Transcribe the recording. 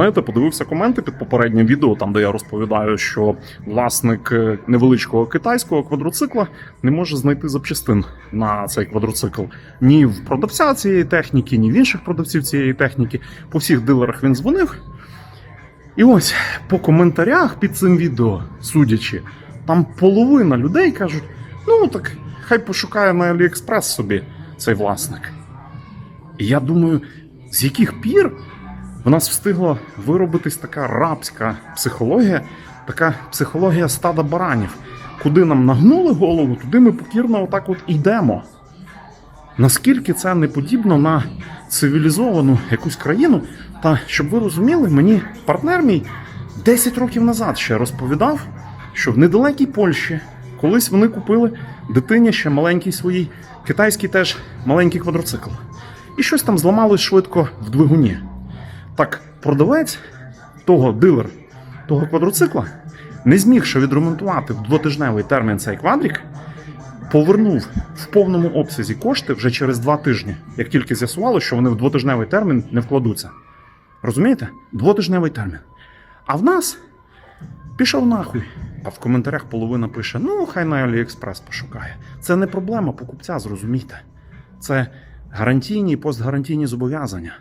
Знаєте, подивився коменти під попереднім відео, там де я розповідаю, що власник е, невеличкого китайського квадроцикла не може знайти запчастин на цей квадроцикл ні в продавця цієї техніки, ні в інших продавців цієї техніки. По всіх дилерах він дзвонив. І ось по коментарях під цим відео, судячи, там половина людей кажуть: ну так хай пошукає на Аліекспрес собі цей власник. І я думаю, з яких пір в нас встигла виробитись така рабська психологія, така психологія стада баранів. Куди нам нагнули голову, туди ми покірно отак от йдемо. Наскільки це не подібно на цивілізовану якусь країну, та щоб ви розуміли, мені партнер мій 10 років назад ще розповідав, що в недалекій Польщі колись вони купили дитині ще маленький своїй китайський теж маленький квадроцикл. І щось там зламалось швидко в двигуні. Так, продавець того дилер того квадроцикла, не змігши відремонтувати в двотижневий термін цей квадрік, повернув в повному обсязі кошти вже через два тижні, як тільки з'ясувало, що вони в двотижневий термін не вкладуться. Розумієте? Двотижневий термін. А в нас пішов нахуй. А в коментарях половина пише: ну, хай на Аліекспрес пошукає. Це не проблема покупця, зрозумійте. Це гарантійні і постгарантійні зобов'язання.